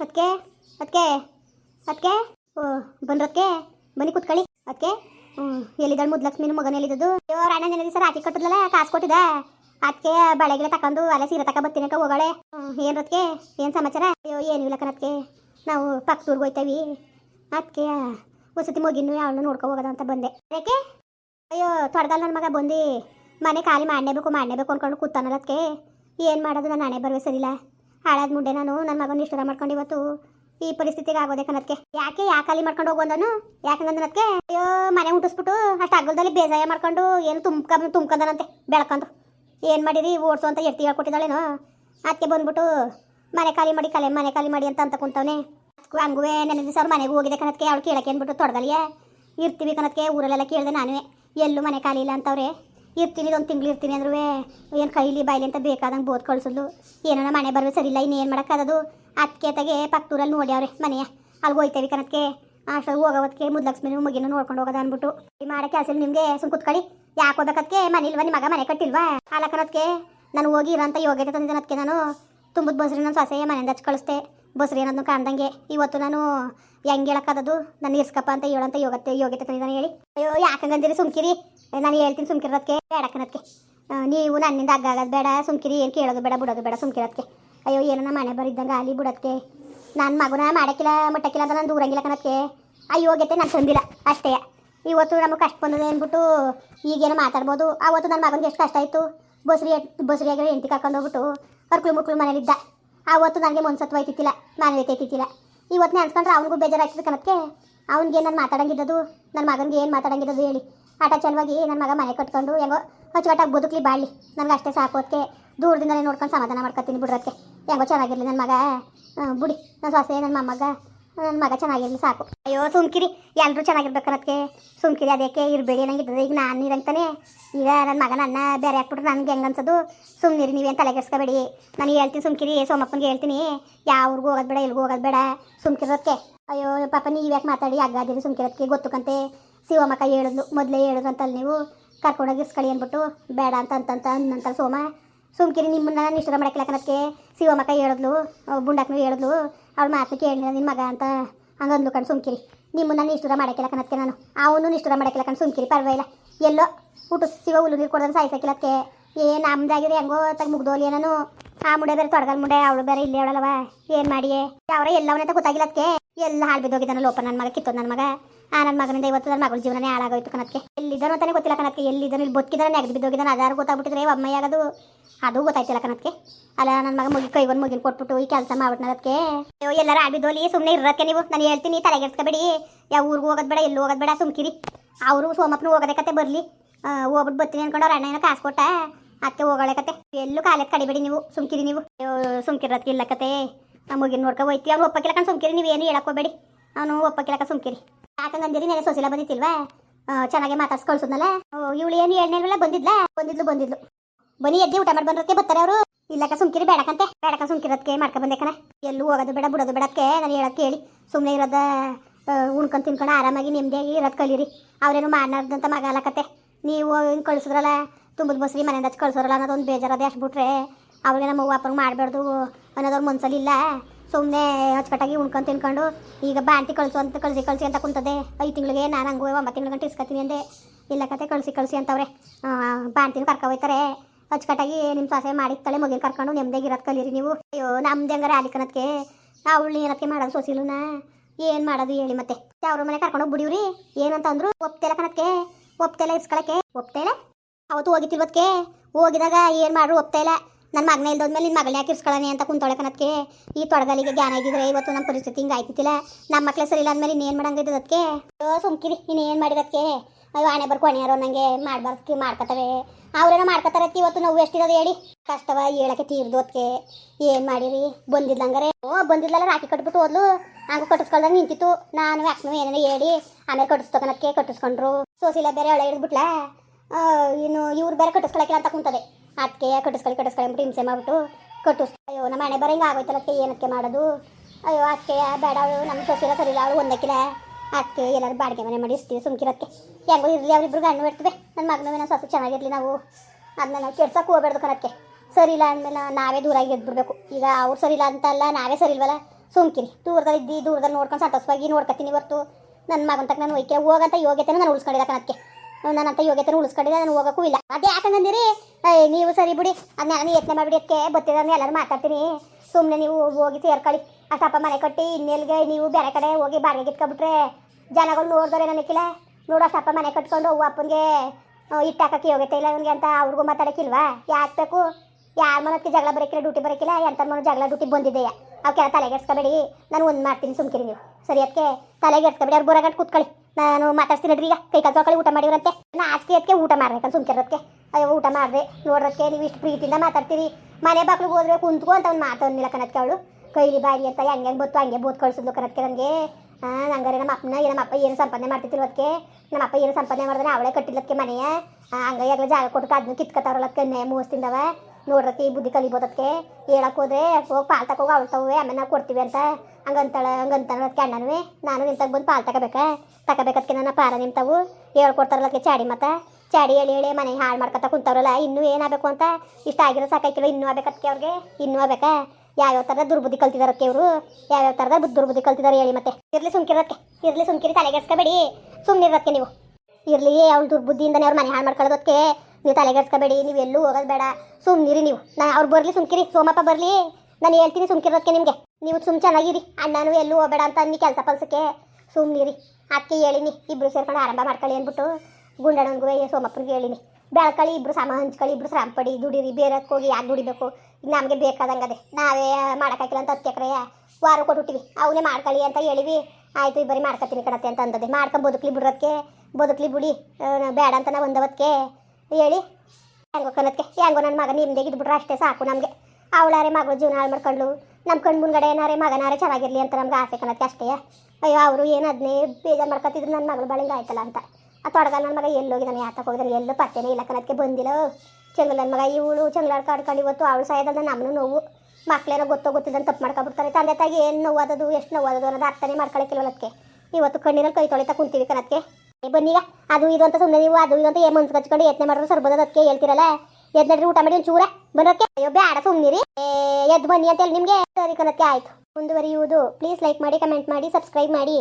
ಅದಕ್ಕೆ ಅದಕ್ಕೆ ಅದಕ್ಕೆ ಓ ಬಂದ್ರದಕ್ಕೆ ಬನ್ನಿ ಕುತ್ಕೊಳ್ಳಿ. ಅದಕ್ಕೆ ಹ್ಞೂ ಎಲ್ಲಿದ್ದಾಳೆ ಮುದ್ಲಕ್ಷ್ಮಿನ ಮಗನ ಎಲ್ಲಿದ್ದು ಅಯ್ಯೋ ಅಣ್ಣ ನೆನೆ ದಿವಸ ರಾಖಿ ಕಟ್ಟಿದ್ಲಲ್ಲ, ಕಾಸು ಕೊಟ್ಟಿದ್ದ? ಅದಕ್ಕೆ ಬಳೆಗೆಲ್ಲ ತಕೊಂಡು ಅಲ್ಲೇ ಸೀರೆ ತಕ ಬರ್ತೀನಿ ಅಕ್ಕ, ಹೋಗಳೆ. ಏನು ಅದಕ್ಕೆ ಏನು ಸಮಾಚಾರ? ಅಯ್ಯೋ, ಏನು ಇಲ್ಲ ಕಣತ್ಕೆ ನಾವು ಪಕ್ಕದೂರ್ಗೆ ಹೋಯ್ತೇವಿ. ಅದಕ್ಕೆ ವಸತಿ ಮಗಿನ್ನು ಅವಳನ್ನ ನೋಡ್ಕೊ ಹೋಗೋದ ಅಂತ ಬಂದೆ. ಅದಕ್ಕೆ ಅಯ್ಯೋ ತೊಡ್ದಲ್ಲ ನನ್ನ ಮಗ, ಬಂದು. ಮನೆ ಖಾಲಿ ಮಾಡಲೇಬೇಕು ಮಾಡಲೇಬೇಕು ಅನ್ಕೊಂಡು ಕೂತಾನಲ್ಲದಕ್ಕೆ ಏನು ಮಾಡೋದು, ನಾನು ಹಣೆ ಬರುವೆ ಸರಿಲ್ಲ ಹಾಳಾದ ಮುಂಡೆ ನಾನು ನನ್ನ ಮಗನ ಇಷ್ಟರ ಮಾಡ್ಕೊಂಡು ಇವತ್ತು ಈ ಪರಿಸ್ಥಿತಿಗೆ ಆಗೋದೆ ಕಣಕ್ಕೆ ಯಾಕೆ ಯಾಕೆ ಅಲ್ಲಿ ಮಾಡ್ಕೊಂಡು ಹೋಗೋದನು ಯಾಕಂದ್ರೆ ಅಯ್ಯೋ, ಮನೆ ಮುಟ್ಟಿಸ್ಬಿಟ್ಟು ಅಷ್ಟು ಅಗಲದಲ್ಲಿ ಬೇಜಾಯ ಮಾಡ್ಕೊಂಡು ಏನು ತುಂಬ್ಕ ತುಂಬ್ಕೊಂಡನಂತೆ ಬೆಳ್ಕೊಂಡು ಏನು ಮಾಡಿರಿ? ಓಡಿಸು ಅಂತ ಎತ್ತಿ ಹೇಳ್ಕೊಟ್ಟಿದ್ದಾಳೇನೋ. ಅದಕ್ಕೆ ಬಂದ್ಬಿಟ್ಟು ಮನೆ ಖಾಲಿ ಮಾಡಿ ಕಲೆ ಮನೆ ಖಾಲಿ ಮಾಡಿ ಅಂತ ಅಂತ ಕುಂತವನೆ. ಹಂಗುವೆ ನೆನೆ ದಿವಸ ಅವ್ರ ಮನೆಗೆ ಹೋಗಿದೆ ಕಣಕ್ಕೆ ಅವಳು ಕೇಳಕ್ಕೆ ಅಂದ್ಬಿಟ್ಟು ತೊಡಗಲಿಯೇ ಇರ್ತೀವಿ ಕಣಕ್ಕೆ ಊರಲ್ಲೆಲ್ಲ ಕೇಳಿದೆ ನಾನುವೇ. ಎಲ್ಲೂ ಮನೆ ಖಾಲಿ ಇಲ್ಲ ಅಂತವ್ರೆ. ಇರ್ತೀನಿ, ಇದೊಂದು ತಿಂಗಳು ಇರ್ತೀನಿ ಅಂದ್ರೂ ಏನು ಕೈಲಿ ಬಾಯ್ಲಿ ಅಂತ ಬೇಕಾದಂಗೆ ಬೋದ್ ಕಳ್ಸಿದ್ಲು ಏನೋ ಮನೆ ಬರವೆ ಸರಿ ಇಲ್ಲ, ಇನ್ನೇನು ಮಾಡೋಕ್ಕಾಗದು? ಅದಕ್ಕೆ ತಗೆ ಪಕ್ಕದೂರಲ್ಲಿ ನೋಡ್ಯಾವ್ರೆ ಮನೆಯ ಅಲ್ಲಿಗೆ ಹೋಯ್ತೇವೆ ಕನಕ್ಕೆ ಅಷ್ಟು ಹೋಗೋದಕ್ಕೆ ಮುದ್ಲಕ್ಷ್ಮಿನೂ ಮುಗಿನೂ ನೋಡ್ಕೊಂಡು ಹೋಗೋದ ಅಂದ್ಬಿಟ್ಟು. ಈ ಮಾಡೋ ಕೆಲಸ ನಿಮಗೆ ಸುಮ್ ಕುತ್ಕೊಳ್ಳಿ ಯಾಕೆ ಹೋಗ್ಬೇಕದಕ್ಕೆ ಮನೆ ಇಲ್ವಾ ನಿಮ್ಮ ಮಗ ಮನೆ ಕಟ್ಟಿಲ್ವಾ? ಅಲ್ಲ ಕನತ್ಕೆ ನಾನು ಹೋಗಿ ಇರೋಂಥ ಯೋಗ್ಯತೆ ತಂದಿದ್ದೆ ಅದಕ್ಕೆ ನಾನು. ತುಂಬದ ಬಸ್ರಿ ನನ್ನ ಸೊಸೆಯ ಮನೆಯಿಂದ ಹಚ್ಚಿ ಕಳಿಸ್ದೆ. ಬಸ್ರಿ ಅನ್ನೋದನ್ನು ಕಾಣ್ದಂಗೆ. ಇವತ್ತು ನಾನು ಹೆಂಗೆ ಹೇಳಕ್ಕದದು ನನ್ನ ಇರ್ಸ್ಕಪ್ಪ ಅಂತ ಹೇಳಂತ ಯೋಗತ್ತೆ ಯೋಗ್ಯತೆ ತಂದಿದ್ದಾನೆ ಹೇಳಿ. ಅಯ್ಯೋ ಯಾಕಂಗಂದಿರಿ ಸುಮ್ಕಿರಿ. ನಾನು ಹೇಳ್ತೀನಿ ಸುಮ್ಕಿರೋದಕ್ಕೆ ಬೇಡಕ್ಕನದಕ್ಕೆ ನೀವು ನನ್ನಿಂದ ಅಗ್ಗಾಗೋದು ಬೇಡ, ಸುಮ್ಕಿರಿ. ಏನು ಕೇಳೋದು ಬೇಡ, ಬಿಡೋದು ಬೇಡ ಸುಮ್ಕಿರೋದಕ್ಕೆ ಅಯ್ಯೋ, ಏನೋ ಮನೆ ಬರಿದ್ದಂಗೆ ಅಲ್ಲಿ ಬಿಡೋದಕ್ಕೆ ನನ್ನ ಮಗುನ ಮಾಡಕ್ಕಿಲ್ಲ, ಮುಟ್ಟಕ್ಕಿಲ್ಲ ಅಂತ ನಾನು ದೂರಂಗಿಲ್ಲ ಕಣಕ್ಕೆ ಆ ಯೋಗ್ಯತೆ ನಾನು ತಂದಿಲ್ಲ, ಅಷ್ಟೇ. ಇವತ್ತು ನಮಗೆ ಕಷ್ಟ ಬಂದದೆ ಅಂದ್ಬಿಟ್ಟು ಈಗೇನು ಮಾತಾಡ್ಬೋದು. ಆವತ್ತು ನನ್ನ ಮಗನಿಗೆ ಎಷ್ಟು ಕಷ್ಟ ಆಯಿತು ಬಸ್ರಿ ಬಸ್ರಿಯಾಗಿ ಹೆಂಡತಿ ಕರ್ಕೊಂಡು ಹೋಗ್ಬಿಟ್ಟು ಮಕ್ಳು ಮಕ್ಳು ಮನೇಲಿದ್ದ. ಆವತ್ತು ನನಗೆ ಮನ್ಸತ್ವ ಐತಿತ್ತಿಲ್ಲ ಮನೇಲಿ ಇವತ್ತು ನೆನ್ಸ್ಕೊಂಡ್ರೆ ಅವನಿಗೂ ಬೇಜಾರಾಗ್ತದೆ ಕನಕ್ಕೆ ಅವ್ನಿಗೆ ನಾನು ಮಾತಾಡಂಗಿದ್ದದು? ನನ್ನ ಮಗನಿಗೆ ಏನು ಮಾತಾಡಂಗಿದ್ದದು ಹೇಳಿ. ಆಟ ಚಲವಾಗಿ ನನ್ನ ಮಗ ಮನೆ ಕಟ್ಕೊಂಡು ಹೆಂಗೋ ಅಚ್ಚುಕಟ್ಟಾಗಿ ಬದುಕಲಿ ಬಾಳ್ಲಿ. ನನಗೆ ಅಷ್ಟೇ ಸಾಕು ಅದಕ್ಕೆ ದೂರದಿಂದಲೇ ನೋಡ್ಕೊಂಡು ಸಮಾಧಾನ ಮಾಡ್ಕೊತೀನಿ ಬಿಡ್ರಕ್ಕೆ ಹೆಂಗೋ ಚೆನ್ನಾಗಿರಲಿ ನನ್ನ ಮಗ. ಬುಡಿ. ನನ್ನ ಸೊಸೆ ನನ್ನ ಮೊಮ್ಮಗ. ನನ್ನ ಮಗ ಚೆನ್ನಾಗಿರ್ಲಿ, ಸಾಕು. ಅಯ್ಯೋ, ಸುಮ್ಕಿರಿ. ಎಲ್ಲರೂ ಚೆನ್ನಾಗಿರ್ಬೇಕು ಅನ್ನೋದಕ್ಕೆ ಸುಮ್ಕಿರಿ ಅದಕ್ಕೆ ಇರಬೇಡಿ ಅನ್ನಂಗಿದ್ದದೆ ಈಗ ನಾನು ಇರಂತಾನೆ ಈಗ ನನ್ನ ಮಗ ನನ್ನ ಬೇರೆ ಹಾಕ್ಬಿಟ್ರೆ ನನಗೆ ಹೆಂಗೆ ಅನ್ಸೋದು? ಸುಮ್ಮನಿರಿ ನೀವೇನು ತಲೆಗೆಡ್ಸ್ಕೊಬೇಡಿ ನಾನು ಹೇಳ್ತೀನಿ, ಸುಮ್ಕಿರಿ. ಸೋಮಪ್ಪನಿಗೆ ಹೇಳ್ತೀನಿ. ಯಾವ ಊರಿಗೂ ಹೋಗೋದು ಬೇಡ, ಎಲ್ಗೂ ಹೋಗೋದು ಬೇಡ. ಸುಮ್ಕಿರೋದಕ್ಕೆ ಅಯ್ಯೋ, ಪಾಪ, ನೀವು ಯಾಕೆ ಮಾತಾಡಿ? ಅಗ್ಗಾದಿರಿ ಸುಮ್ಕಿರೋದಕ್ಕೆ ಗೊತ್ತುಕಂತೆ. ಶಿವಮಕ್ಕ ಹೇಳಿದ್ಲು, ಮೊದಲೇ ಹೇಳಿದ್ರು ಅಂತಲ್ಲಿ ನೀವು. ಕರ್ಕೊಂಡೋಗಿ ಇಸ್ಕೊಳ್ಳಿ ಅಂದ್ಬಿಟ್ಟು, ಬೇಡ ಅಂತ ಅಂತಂತ ನಂತರ ಸೋಮ. ಸುಮ್ಕಿರಿ, ನಿಮ್ಮನ್ನ ನಾನು ಇಷ್ಟ ಮಾಡಕ್ಕೆ ಶಿವಮಕ್ಕ ಹೇಳಿದ್ಲು ಬುಂಡಕ್ಕನೂ ಹೇಳಿದ್ಲು. ಅವ್ಳ ಮಾತು ಕೇಳಿಲ್ಲ ನಿನ್ನ ಮಗ ಅಂತ ಹಂಗಂದ್ಲು ಕಣ್ ಸುಮ್ಕಿರಿ. ನಿಮ್ಮನ್ನ ನಾನು ಮಾಡೋಕ್ಕಿಲ್ಲ ಕಣಕ್ಕೆ ನಾನು. ಅವನು ನಿಷ್ಠುರ ಮಾಡೋಕ್ಕಿಲ್ಲ ಕಣ್ ಸುಮ್ಕಿರಿ, ಪರವಾಗಿಲ್ಲ. ಎಲ್ಲೋ ಊಟ ಶಿವ ಹುಲ್ಲು ನೀರು ಕೊಡೋದ್ರೆ ಸಾಯಿಸಕ್ಕಿಲ್ಲಕ್ಕೆ ಏ ನಮ್ದಾಗಿದ್ರೆ ಹೆಂಗೋ ತಗ ಮುಗ್ದೋಲಿ ನಾನು ಆ ಮುಂಡೆ ಬೇರೆ ತೊಡಗಲ್ ಮುಂಡೆ, ಅವಳು ಬೇರೆ ಇಲ್ಲೇ ಅವಳಲ್ವ ಏನ್ ಮಾಡಿಯೇ? ಅವರ ಎಲ್ಲವನ್ನ ಗೊತ್ತಾಗಿಲ್ಲ ಅದಕ್ಕೆ ಎಲ್ಲ ಹಾಳು ಬಿದ್ದೋಗಿದ್ದಾನ ಲೋಪ ನನ್ನ ಮಗ ಕಿತ್ತೋದ್ ನನ್ನ ಮಗ. ಆ ನನ್ನ ಮಗನಿಂದ ಇವತ್ತು ನನ್ನ ಮಗಳ ಜೀವನನೇ ಹಾಳಾಗೋಯ್ತು ಕಣಕ್ಕೆ ಎಲ್ಲಿದ್ದಾನೋ ಅಂತಾನೆ ಗೊತ್ತಿಲ್ಲ ಕಣಕ್ಕೆ ಎಲ್ಲಿದ್ದಾನೆ ಇಲ್ಲಿ ಬದುಕಿದ್ದಾನೆ, ನೆಗದು ಬಿದ್ದೋಗಿದ್ದಾನೆ, ಅದಾರು ಗೊತ್ತಾಗ್ಬಿಟ್ಟಿದ್ರೆ ಒಮ್ಮೆ ಆಗೋದು. ಅದು ಗೊತ್ತಾಯ್ತಿಲ್ಲ ಕನಕ್ಕೆ ಅಲ್ಲ ನನ್ನ ಮಗ ಮುಗಿ ಕೈ ಮುಗಿಲ್ ಮುಗಿನ ಕೊಟ್ಬಿಟ್ಟು ಈ ಕೆಲಸ ಮಾಡ್ಬಿಟ್ನದಕ್ಕೆ ಅಯ್ಯೋ, ಎಲ್ಲರೂ ಆಡಿದೋಲಿ ಸುಮ್ಮನೆ ಇರೋದಕ್ಕೆ ನೀವು. ನಾನು ಹೇಳ್ತೀನಿ ತಲೆಗೆಡ್ಸ್ಕೊಬೇಡಿ ಯಾವ ಊರಿಗೂ ಹೋಗೋದು ಬೇಡ, ಎಲ್ಲಿ ಹೋಗೋದು ಬೇಡ, ಸುಮ್ಕಿರಿ. ಅವರು ಸೋಮಪ್ಪನ ಹೋಗೋದೇ ಕತೆ ಬರಲಿ. ಹೋಗ್ಬಿಟ್ಟು ಬರ್ತೀನಿ ಅನ್ಕೊಂಡು ಅವ್ರ ಅಣ್ಣ ಏನೋ ಕಾಸು ಕೊಟ್ಟ. ಅದಕ್ಕೆ ಹೋಗೋಳೆ ಕತೆ ಎಲ್ಲೂ ಕಾಲಕ್ಕೆ ಕಡಿಬೇಡಿ ನೀವು. ಸುಮ್ಕಿರಿ ನೀವು. ಸುಮ್ಕಿರೋದಕ್ಕೆ ಇಲ್ಲ ಕತೆ ನಮ್ಮ ಮುಗಿನ ನೋಡ್ಕೊ ಹೋಯ್ತಿ. ಅವ್ನು ಒಪ್ಪ ಕಣ್ ಸುಮ್ಕಿರಿ. ನೀವು ಹೇಳಕ್ ಹೋಗ್ಬೇಡಿ. ಅವನು ಒಪ್ಪ ಕಣ್ ಸುಮ್ಕಿರಿ. ಯಾಕಂಗಂದಿರಿ ನೆನೆ ಸೊಸಿಲ ಬಂದಿತ್ತಿಲ್ವಾ? ಚೆನ್ನಾಗೆ ಮಾತಾಡ್ಸಿ ಓ, ಇವಳು ಏನು ಏಳ್ನೇಲ್ವೆಲ್ಲ ಬಂದಿದ್ಲ? ಬಂದಿದ್ಲು ಬಂದಿದ್ಲು. ಬನ್ನಿ ಎದ್ದಿ ಊಟ ಮಾಡಿ ಬಂದ್ರಕ್ಕೆ ಬರ್ತಾರೆ ಅವರು. ಇಲ್ಲಕ ಸುಮ್ಕಿರಿ, ಬೇಡಕಂತೆ. ಬೇಡಕ ಸುಮ್ಕಿರೋದಕ್ಕೆ ಮಾಡ್ಕೊ ಬಂದೆ ಎಲ್ಲೂ ಹೋಗೋದು ಬೇಡ, ಬಿಡೋದು ಬೇಡಕ್ಕೆ ನಾನು ಹೇಳಕ್ಕೆ ಕೇಳಿ. ಸುಮ್ಮನೆ ಇರೋದ ಉಣ್ಕೊಂಡು ತಿನ್ಕೊಂಡು ಆರಾಮಾಗಿ ನೆಮ್ಮದಿಯಾಗಿ ಇರೋದು ಕಲೀರಿ. ಅವ್ರೇನು ಮಾಡ್ನಾರ್ದಂತ ಮಗ ಅಲ್ಲಕತ್ತೆ. ನೀವು ಕಳಿಸಿದ್ರಲ್ಲ ತುಂಬದ ಬಸ್ರಿ ಮನೆಯಿಂದ ಹಚ್ಚಿ ಕಳ್ಸೋರಲ್ಲ ಅನ್ನೋದೊಂದು ಬೇಜಾರದ ಅಷ್ಟು ಬಿಟ್ರೆ ಅವ್ರಿಗೆ ನಮ್ಮ ವಾಪಸ್ ಮಾಡಬಾರ್ದು ಅನ್ನೋದವ್ರ ಮನ್ಸಲ್ಲಿಲ್ಲ ಸುಮ್ಮನೆ ಹಚ್ಕಟ್ಟಾಗಿ ಉಣ್ಕೊಂಡು ತಿನ್ಕೊಂಡು, ಈಗ ಬಾಂಟಿ ಕಳಿಸು ಅಂತ ಕಳಿಸಿ ಕಳಿಸಿ ಅಂತ ಕುಂತದೆ. ಐದು ತಿಂಗಳಿಗೆ ನಾನು ಹಂಗೆ ಒಂಬತ್ತು ತಿಂಗಳ ಗಂಟೆ ಇಸ್ಕೊತೀನಿ ಅಂದೆ. ಇಲ್ಲ ಕತೆ, ಕಳಿಸಿ ಕಳಿಸಿ ಅಂತವ್ರೆ. ಬಾಂಟಿನ ಕರ್ಕೊ ಹೋಯ್ತಾರೆ. ನಿಮ್ಮ ಮಾಡಿ ತಲೆ ಮಗಿನ ಕರ್ಕೊಂಡು ನೆಮ್ಮದಿಗೆ ಇರೋದು ಕಲೀರಿ ನೀವು. ಅಯ್ಯೋ, ನಮ್ದು ಹೆಂಗಾರ ಆಲಿ ಕಣಕ್ಕೆ ಅವಳು ಏನಕ್ಕೆ ಮಾಡೋದು ಸೊಸಿಲುನ? ಏನು ಮಾಡೋದು ಹೇಳಿ ಮತ್ತೆ? ಅವ್ರ ಮನೆ ಕರ್ಕೊಂಡು ಬಿಡಿವ್ರಿ. ಏನಂತ ಅಂದ್ರು, ಒಪ್ತೇಲ ಕಣಕ್ಕೆ ಒಪ್ತೇಲ ಇಸ್ಕೊಳಕ್ಕೆ? ಒಪ್ತೆಲ್ಲ ಅವತ್ತು ಹೋಗಿತ್ತಿಲ್ವತ್ಕೆ ಹೋಗಿದಾಗ ಏನು ಮಾಡ್ರು ಒಪ್ತಾ ಇಲ್ಲ. ನನ್ನ ಮಗನ ಇಲ್ದೋದ್ಮೇಲೆ ನಿನ್ನ ಮಗಳನ್ನ ಯಾಕೆ ಅಂತ ಕುಂತೊಳೆ ಈ ತೊಡಗಲಿಗೆ ಜ್ಞಾನ ಇದ್ದಿದ್ರೆ ಇವತ್ತು ನಮ್ಮ ಪರಿಸ್ಥಿತಿ ಹಿಂಗೆ ಆಯ್ತಿತ್ತಿಲ್ಲ. ನಮ್ಮ ಮಕ್ಳೇ ಸರಿ ಇಲ್ಲ ಅಂದಮೇಲೆ ಇನ್ನೇನು ಮಾಡಂಗಿದ್ದು ಅದಕ್ಕೆ ಅಯ್ಯೋ, ಸುಮ್ಕಿರಿ. ಇನ್ನೇನು ಮಾಡಿದಕ್ಕೆ ಅಯ್ಯೋ ಹಣೆ ಬರ್ಕೊ ಹಣೆಯಾರು ನನಗೆ ಮಾಡ್ಬಾರ್ದಕ್ಕೆ ಮಾಡ್ಕೊತವೆ ಅವ್ರೇನೋ ಮಾಡ್ಕೊತಾರೆ ಇವತ್ತು ನಾವು ಎಷ್ಟಿರೋದು ಹೇಳಿ. ಕಷ್ಟವ ಹೇಳಕ್ಕೆ ತೀರ್ದು ಅದಕ್ಕೆ ಏನು ಮಾಡಿರಿ? ಬಂದಿದ್ಲಂಗಾರೆ. ಓ, ಬಂದಿದ್ಲಲ್ಲ, ರಾಖಿ ಕಟ್ಬಿಟ್ಟು ಹೋದ್ಲು. ಹಂಗೆ ಕಟ್ಟಿಸ್ಕೊಳ್ದಂಗೆ ನಿಂತಿತ್ತು. ನಾನು ವ್ಯಾಕ್ನು ಏನೇನೋ ಹೇಳಿ ಆಮೇಲೆ ಕಟ್ಟಿಸ್ತಕನಕ್ಕೆ ಕಟ್ಟಿಸ್ಕೊಂಡ್ರು. ಸೋಸಿಲ್ಲ ಬೇರೆ ಒಳಗೆ ಹಿಡಿದ್ಬಿಟ್ಲ? ಇನ್ನು ಇವ್ರು ಬೇರೆ ಕಟ್ಟಿಸ್ಕೊಳಕಿಲ್ಲ ಅಂತ ಕುಂತದೆ. ಅದಕ್ಕೆ ಕಟ್ಟಿಸ್ಕೊಳ್ಳಿ ಕಟ್ಟಿಸ್ಕೊಳ್ಳಿ ಹಿಂಸೆ ಮಾಡ್ಬಿಟ್ಟು ಕಟ್ಟಿಸ್ ಅಯ್ಯೋ, ನಮ್ಮ ಮನೆ ಬರೋ ಹಿಂಗೆ ಆಗೋಯ್ತಲ್ಲ, ಅದಕ್ಕೆ ಏನಕ್ಕೆ ಮಾಡೋದು? ಅಯ್ಯೋ, ಅದಕ್ಕೆ ಬೇಡ ನಮ್ಮ ಸೊಸಿಲ್ಲ ಸರಿ ಇಲ್ಲ, ಅವಳು ಒಂದಕ್ಕಿಲ್ಲ. ಅದಕ್ಕೆ ಎಲ್ಲರೂ ಬಾಡಿಗೆ ಮನೆ ಮಾಡಿ ಇಸ್ತೀವಿ ಸುಮ್ಕಿರೋಕ್ಕೆ ಹೆಂಗೋ ಇರಲಿ, ಅವ್ರಿಬ್ರು ಗಂಡು ಇರ್ತದೆ ನನ್ನ ಮಗನ ನನ್ನ ಸೊಸೆ ಚೆನ್ನಾಗಿರಲಿ ನಾವು. ಅದನ್ನ ನಾವು ಕೆಡ್ಸಕ್ಕೆ ಹೋಗ್ಬಾರ್ದು ಕಣಕ್ಕೆ ಸರಿ ಇಲ್ಲ ಅಂದಮೇಲೆ ನಾವೇ ದೂರ ಆಗಿ ಎದ್ಬಿಡ್ಬೇಕು. ಈಗ ಅವ್ರು ಸರಿ ಇಲ್ಲ ಅಂತಲ್ಲ ನಾವೇ ಸರಿ ಇಲ್ವಲ್ಲ? ಸುಮ್ಕಿರಿ. ದೂರದಲ್ಲಿ ಇದ್ದು, ದೂರದಲ್ಲಿ ನೋಡ್ಕೊಂಡು ಸಂತೋಷವಾಗಿ ನೋಡ್ಕೊತೀನಿ ಹೊರ್ತು. ನನ್ನ ಮಗನ ತಕ್ಕ ನಾನು ಒಯ್ಕೆ ಹೋಗಂತ ಯೋಗ್ಯತೆ ನಾನು ಉಳಿಸ್ಕೊಂಡಿದ್ದೆ ಕಣಕ್ಕೆ ನನ್ನಂತ ಯೋಗ್ಯತೆ ಉಳಿಸ್ಕೊಂಡಿದೆ ನಾನು ಹೋಗೋಕ್ಕೂ ಇಲ್ಲ. ಅದೇ ಯಾಕಂಗಂದಿರಿ ನೀವು ಸರಿ ಬಿಡಿ. ಅದನ್ನ ನಾನು ಯತ್ನ ಮಾಡಿಬಿಡಿ, ಅದಕ್ಕೆ ಬತ್ತಿದ್ರೆ ಎಲ್ಲರೂ ಮಾತಾಡ್ತೀನಿ. ಸುಮ್ಮನೆ ನೀವು ಹೋಗಿ ಸೇರ್ಕೊಳ್ಳಿ. ಅಷ್ಟಪ್ಪ ಮನೆ ಕಟ್ಟಿ, ಇನ್ನೆಲ್ಗೆ ನೀವು ಬೇರೆ ಕಡೆ ಹೋಗಿ ಬಾಡಿಗೆ ಇಟ್ಕೊಬಿಟ್ರೆ ಜನಗಳು ನೋಡಿದ್ರೆ ನನಗಿಲ್ಲ ನೋಡು ಅಷ್ಟಪ್ಪ ಮನೆ ಕಟ್ಕೊಂಡು ಅವ್ವ ಅಪ್ಪನಿಗೆ ಇಟ್ಟಾಕಕ್ಕೆ ಯೋಗ್ಯತೆ ಇಲ್ಲ ಇವನಿಗೆ ಅಂತ ಅವ್ರಿಗೂ ಮಾತಾಡೋಕ್ಕಿಲ್ವಾ? ಯಾಕೆ ಬೇಕು? ಯಾರ ಮನಕ್ಕೆ ಜಗಳ ಬರೋಕ್ಕಿಲ್ಲ ಡ್ಯೂಟಿ ಬರೋಕ್ಕಿಲ್ಲ ಎಂಥ ಮನ ಜಗಳ, ಡ್ಯೂಟಿ ಬಂದಿದೆಯಾ? ಅವಕ್ಕೆಲ್ಲ ತಲೆಗೆಡ್ಸ್ಕೊಬೇಡಿ. ನಾನು ಒಂದು ಮಾಡ್ತೀನಿ, ಸುಮ್ಕಿರಿ ನೀವು. ಸರಿ, ಅದಕ್ಕೆ ತಲೆಗೆಡ್ಸ್ಕೊಬೇಡಿ. ಅವ್ರು ಬರೋಗಂಟು ಕೂತ್ಕೊಳ್ಳಿ. ನಾನು ಮಾತಾಡ್ತೀನಿ ನಡ್ರಿ ಈಗ. ಕೈ ಕಾಲು ಊಟ ಮಾಡಿವ್ರಂತೆ. ಆಚೆ ಅದಕ್ಕೆ ಊಟ ಮಾಡ್ಬೇಕಂತ ಸುಮ್ಕಿರೋದಕ್ಕೆ ಅಯ್ಯೋ, ಊಟ ಮಾಡಿದೆ ನೋಡೋದಕ್ಕೆ ನೀವು ಇಷ್ಟು ಪ್ರೀತಿಯಿಂದ ಮಾತಾಡ್ತೀರಿ. ಮನೆ ಬಾಕ್ಲಿಗೆ ಹೋದ್ರೆ ಕುಂತ್ಕೊ ಅಂತ ಒಂದು ಮಾತಾಡಿಲ್ಲ ಕಣಕ್ಕೆ ಅವಳು. ಕೈಲಿ ಬಾರಿ ಅಂತ ಹೆಂಗೆ ಬತ್ತು ಹಂಗೆ ಬೋತ್ ಕಳ್ಸಿದ್ಲು ಕಣಕ್ಕೆ ನನಗೆ ಹಾಂ ಹಂಗಾರೆ ನಮ್ಮ ಅಪ್ಪನ ನಮ್ಮ ಅಪ್ಪ ಏನು ಸಂಪಾದನೆ ಮಾಡ್ತಿತ್ತಿಲ್ಲ ಅದಕ್ಕೆ ನಮ್ಮ ಅಪ್ಪ ಏನು ಸಂಪಾದನೆ ಮಾಡಿದ್ರೆ, ಅವಳೇ ಕಟ್ಟಿಲ್ಲದಕ್ಕೆ ಮನೆಯ. ಹಂಗಾಗಿ ಎಲ್ಲ ಜಾಗ ಕೊಟ್ಟು ಅದನ್ನು ನೆ ಮೂವಸ್ತಿಂದವ. ನೋಡ್ರಕ್ಕೆ ಬುದ್ಧಿ ಕಲಿಬೋದಕ್ಕೆ ಹೇಳಕ್ಕೆ ಹೋದ್ರೆ ಹೋಗಿ ಪಾಲ್ ತಗೋಗಿ ಅವಳು ತಗೋವೆ, ಆಮೇಲೆ ನಾವು ಕೊಡ್ತೀವಿ ಅಂತ. ಹಂಗಂತಾಳ ಹಂಗಂತಾಳ ಅದಕ್ಕೆ ನಾನು ನಿಂತಾಗ ಬಂದು ಪಾಲ್ ತಗೋಬೇಕಾ? ತಗೋಬೇಕದಕ್ಕೆ ನನ್ನ ಪಾರ ನಿಂತಾವು. ಹೇಳ್ಕೊಡ್ತಾರಲ್ಲ ಚಾಡಿ ಮತ್ತೆ? ಚಾಡಿ ಹೇಳಿ ಹೇಳಿ ಮನೆ ಹಾಳು ಮಾಡ್ಕೊತ ಕುಂತವ್ರಲ್ಲ, ಇನ್ನೂ ಏನಾಗಬೇಕು ಅಂತ? ಇಷ್ಟ ಆಗಿರೋ ಸಾಕಾಯ್ಕಿಲ್ಲ ಇನ್ನೂ ಆಗ್ಬೇಕದಕ್ಕೆ ಅವ್ರಿಗೆ? ಇನ್ನೂ ಆಗ್ಬೇಕಾ? ಯಾವ್ಯಾವ ಥರದ ದುರ್ಬುದ್ಧಿ ಕಲ್ತಿದಾರಕ್ಕೆ ಇವರು? ಯಾವ್ಯಾವ ಥರದ ಬುದ್ಧಿ ದುರ್ಬುದ್ಧಿ ಕಲ್ತಿದಾರೆ ಹೇಳಿ ಮತ್ತೆ? ಇರ್ಲಿ ಸುಮ್ಕಿರೋದಕ್ಕೆ ಇರ್ಲಿ ಸುಮ್ಕಿರಿ, ತಲೆಗೆಡ್ಸ್ಕೊಬೇಡಿ. ಸುಮ್ಮನಿರೋದಕ್ಕೆ ನೀವು. ಇರ್ಲಿ, ಅವ್ಳು ದುರ್ಬುದ್ಧಿಯಿಂದನೇ ಅವ್ರು ಮನೆ ಹಾಳು ಮಾಡ್ಕೊಳ್ಳೋದಕ್ಕೆ ನೀವು ತಲೆಗೆಡ್ಸ್ಕೊಬೇಡಿ, ನೀವು ಎಲ್ಲೂ ಹೋಗೋದು ಬೇಡ. ಸುಮ್ಮನಿರಿ ನೀವು. ನಾ ಅವ್ರು ಬರಲಿ ಸುಮ್ಕಿರಿ. ಸೋಮಪ್ಪ ಬರಲಿ. ನಾನು ಹೇಳ್ತೀನಿ ಸುಮ್ಕಿರೋದಕ್ಕೆ ನಿಮಗೆ. ನೀವು ಸುಮ್ ಚೆನ್ನಾಗಿರಿ. ಅಣ್ಣನೂ ಎಲ್ಲೂ ಹೋಗಬೇಡ ಅಂತ ಅನ್ನಿ ಕೆಲಸ ಪಲ್ಸಕ್ಕೆ. ಸುಮ್ಮನಿರಿ ಅಕ್ಕಿ ಹೇಳಿನಿ, ಇಬ್ರು ಸೇರ್ಕೊಂಡು ಆರಂಭ ಮಾಡ್ಕೊಳ್ಳಿ ಅಂದ್ಬಿಟ್ಟು ಗುಂಡಣ್ಣನಿಗೂ ಸೋಮಪ್ಪನಿಗೆ ಹೇಳಿನಿ. ಬೆಳ್ಕೊಳ್ಳಿ ಇಬ್ರು ಸಮ ಹಂಚ್ಕೊಳ್ಳಿ ಇಬ್ರು ಶ್ರಮ ಪಡಿ, ದುಡೀರಿ. ಬೇರೆ ಹೋಗಿ ಯಾಕೆ ದುಡಿಬೇಕು? ಈಗ ನಮಗೆ ಬೇಕಾದಂಗದೆ. ನಾವೇ ಮಾಡೋಕ್ಕಾಗಿಲ್ಲ ಅಂತ ಹತ್ತು ಎಕರೆ ವಾರ ಕೊಟ್ಬಿಟ್ಟಿವಿ ಅವನೇ ಮಾಡ್ಕೊಳ್ಳಿ ಅಂತ ಹೇಳಿವಿ. ಆಯ್ತು, ಇಬ್ಬರಿ ಬರೀ ಮಾಡ್ಕೊತೀನಿ ಕಡತ್ತೆ ಅಂತ ಅಂದದೆ. ಮಾಡ್ಕೊಂಡು ಬದುಕಲಿ ಬಿಡೋದಕ್ಕೆ ಬದುಕಲಿ ಬಿಡಿ. ಬೇಡ ಅಂತ ನಾವು ಹೇಳಿ. ಹೆಂಗೋ ಕನಕ್ಕೆ ಹೆಂಗೋ ನನ್ನ ಮಗ ನಿಮ್ದೇ ಇದ್ಬಿಟ್ರೆ ಅಷ್ಟೇ ಸಾಕು ನಮಗೆ. ಅವಳಾರೆ ಮಗಳು ಜೀವನ ಹಾಳು ಮಾಡ್ಕೊಂಡು ನಮ್ಮ ಕಣ್ಣು ಮುಂದ್ಗಡೆ ಏನಾರೆ ಮಗನಾರೆ ಚೆನ್ನಾಗಿರ್ಲಿ ಅಂತ ನಮ್ಗೆ ಆಸೆ ಕಣಕ್ಕೆ ಅಷ್ಟೇ. ಅಯ್ಯೋ, ಅವರು ಏನು ಅದನ್ನೇ ಬೇಜಾರು ಮಾಡ್ಕೊತಿದ್ರು ನನ್ನ ಮಗಳು ಬಳಿಂದ ಆಯ್ತಲ್ಲ ಅಂತ. ಆ ತೊಡಗ ನನ್ನ ಮಗ ಎಲ್ಲೋಗಿದ್ದಾನೆ ಯಾತಕ್ಕೆ ಹೋಗಿದ್ದಾನೆ ಎಲ್ಲೂ ಪತ್ತೆನೇ ಇಲ್ಲ ಕಣಕ್ಕೆ ಬಂದಿಲ್ಲ. ಚೆಂಗಲ್ ನನ್ನ ಮಗ, ಇವಳು ಚೆಂಗ್ಲಾಡ್ಕ ಕಾಡ್ಕೊಂಡು ಇವತ್ತು ಅವಳು ಸಾಯೋದನ್ನ ನಮ್ಮನ್ನು ನೋವು. ಮಕ್ಳೇನೋ ಗೊತ್ತೋ ಗೊತ್ತಿದ್ದಂತ ತಪ್ಪು ಮಾಡ್ಕೊಬಿಡ್ತಾರೆ. ತಂದೆ ತಾಯಿ ಏನು ನೋವಾದದು ಎಷ್ಟು ನೋವು ನೋವಾದದು ಅನ್ನೋದು ಅರ್ಥನೇ ಮಾಡ್ಕೊಳಕ್ಕಿಲ್ವಲ್ಲಕ್ಕೆ ಇವತ್ತು ಕಣ್ಣಿನಲ್ಲಿ ಕೈ ತೊಳಿತಾ ಕುಂತೀವಿ ಕಣಕ್ಕೆ ಬನ್ನಿಗ ಅದು ಇದು ಅಂತ ಸುಮ್ಮನೆ ನೀವು, ಅದು ಇದು ಅಂತ ಏನು ಮನ್ಸು ಕಚ್ಕೊಂಡು ಯತ್ನೆ ಮಾಡಿದ್ರು ಸರ್ಬೋದು ಅದಕ್ಕೆ ಹೇಳ್ತಿರಲ್ಲ. ಎದ್ ಊಟ ಮಾಡಿ ಚೂರ ಬರೋಕೆ ಅಯ್ಯೋ ಬೇಡ ಸುಮ್ಮನಿರಿ ಎದ್ದು ಬನ್ನಿ ಅಂತ ಹೇಳಿ ನಿಮ್ಗೆ ಆಯ್ತು. ಮುಂದುವರಿಯುವುದು. ಪ್ಲೀಸ್ ಲೈಕ್ ಮಾಡಿ ಕಮೆಂಟ್ ಮಾಡಿ ಸಬ್ಸ್ಕ್ರೈಬ್ ಮಾಡಿ.